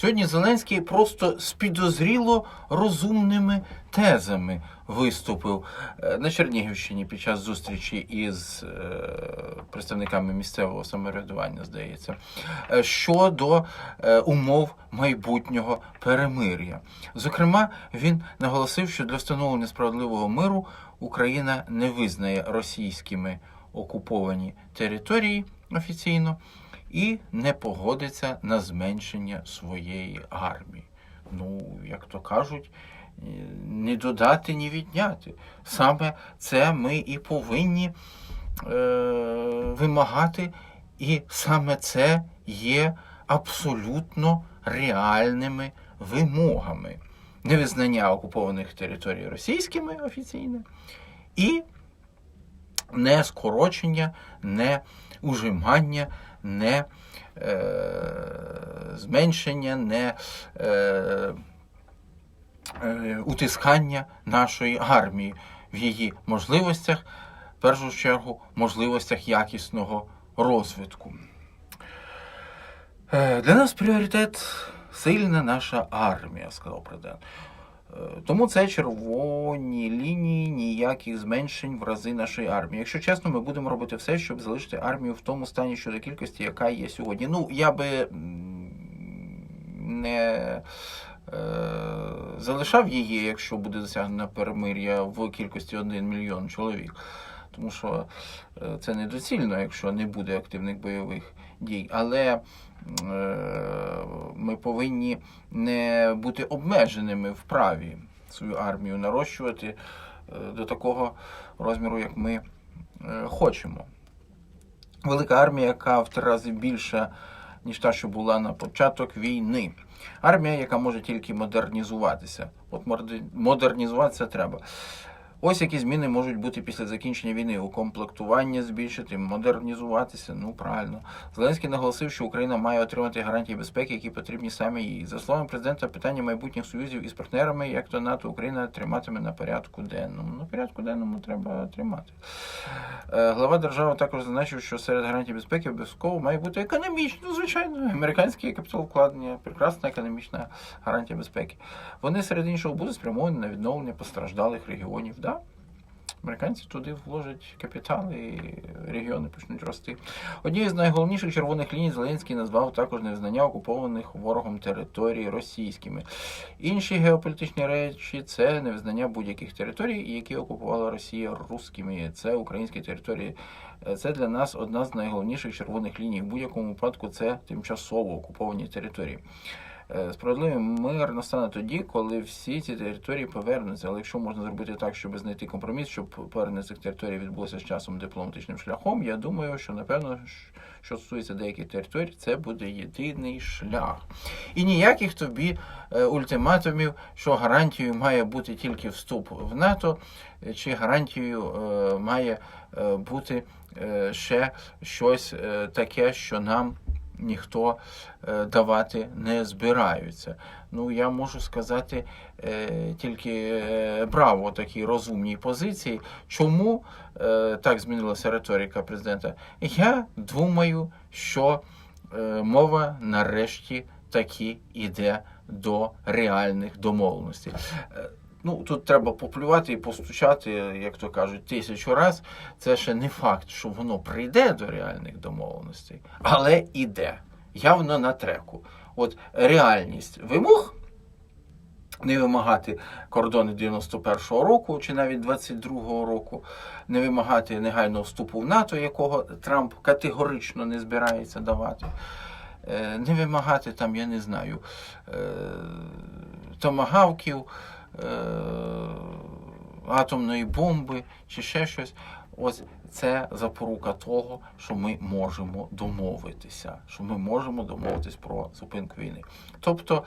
Сьогодні Зеленський просто з підозріло розумними тезами виступив е, на Чернігівщині під час зустрічі із е, представниками місцевого самоврядування, здається, е, щодо умов майбутнього перемир'я. Зокрема, він наголосив, що для встановлення справедливого миру Україна не визнає російськими окуповані території офіційно і не погодиться на зменшення своєї армії. Ну, як то кажуть, е, не додати, ні відняти. Саме це ми і повинні е, вимагати, і саме це є абсолютно реальними вимогами. Невизнання окупованих територій російськими офіційно і не скорочення, не ужимання, не е, зменшення, не е, е, утискання нашої армії в її можливостях, в першу чергу, можливостях якісного розвитку. Е, Для нас пріоритет сильна наша армія, сказав президент. Е, Тому це червоні лінії, ніяких зменшень в рази нашої армії. Якщо чесно, ми будемо робити все, щоб залишити армію в тому стані щодо кількості, яка є сьогодні. Ну, я би не е, залишав її, якщо буде досягнено перемир'я в кількості 1 мільйон чоловік. Тому що е, це недоцільно, якщо не буде активних бойових дій. Але ми повинні не бути обмеженими в праві свою армію нарощувати е, до такого розміру, як ми е, хочемо. Велика армія, яка в три рази більша, ніж та, що була на початок війни. Армія, яка може тільки модернізуватися. От модернізуватися треба. Ось які зміни можуть бути після закінчення війни. Укомплектування збільшити, модернізуватися. Ну правильно. Зеленський наголосив, що Україна має отримати гарантії безпеки, які потрібні саме їй. За словами президента, питання майбутніх союзів із партнерами, як то НАТО, Україна триматиме на порядку денному. На порядку денному треба тримати. Е, Глава держави також зазначив, що серед гарантій безпеки обов'язково має бути економічно, ну, звичайно, американське капіталовкладення, прекрасна економічна гарантія безпеки. Вони серед іншого будуть спрямовані на відновлення постраждалих регіонів. Да? Американці туди вложать капітал і регіони почнуть рости. Однією з найголовніших червоних ліній Зеленський назвав також невизнання окупованих ворогом територій російськими. Інші геополітичні речі це невизнання будь-яких територій, які окупувала Росія русскими. Це українські території. Це для нас одна з найголовніших червоних ліній. В будь-якому випадку це тимчасово окуповані території. Е, Справедливий мир настане тоді, коли всі ці території повернуться. Але якщо можна зробити так, щоб знайти компроміс, щоб повернення цих територій відбулося з часом дипломатичним шляхом, я думаю, що напевно, що стосується деяких територій, це буде єдиний шлях. І ніяких тобі е, ультиматумів, що гарантією має бути тільки вступ в НАТО, е, чи гарантією має бути ще щось таке, що нам ніхто е, давати не збираються. Ну, я можу сказати е, тільки е, браво такій розумній позиції. Чому так змінилася риторика президента? Я думаю, що мова нарешті таки іде до реальних домовленостей. Ну, тут треба поплювати і постучати, як то кажуть, тисячу раз. Це ще не факт, що воно прийде до реальних домовленостей, але іде. Явно на треку. От реальність вимог не вимагати кордони 91-го року чи навіть 22-го року, не вимагати негайного вступу в НАТО, якого Трамп категорично не збирається давати. Е, Не вимагати там, я не знаю, е, томагавків, атомної бомби чи ще щось. Ось це запорука того, що ми можемо домовитися, що ми можемо домовитись про зупинку війни. Тобто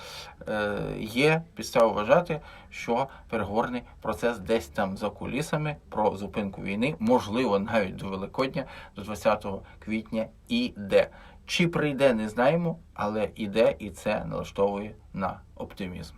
е, є підстава вважати, що переговорний процес десь там за кулісами про зупинку війни, можливо, навіть до Великодня, до 20 квітня, іде. Чи прийде, не знаємо, але іде і це налаштовує на оптимізм.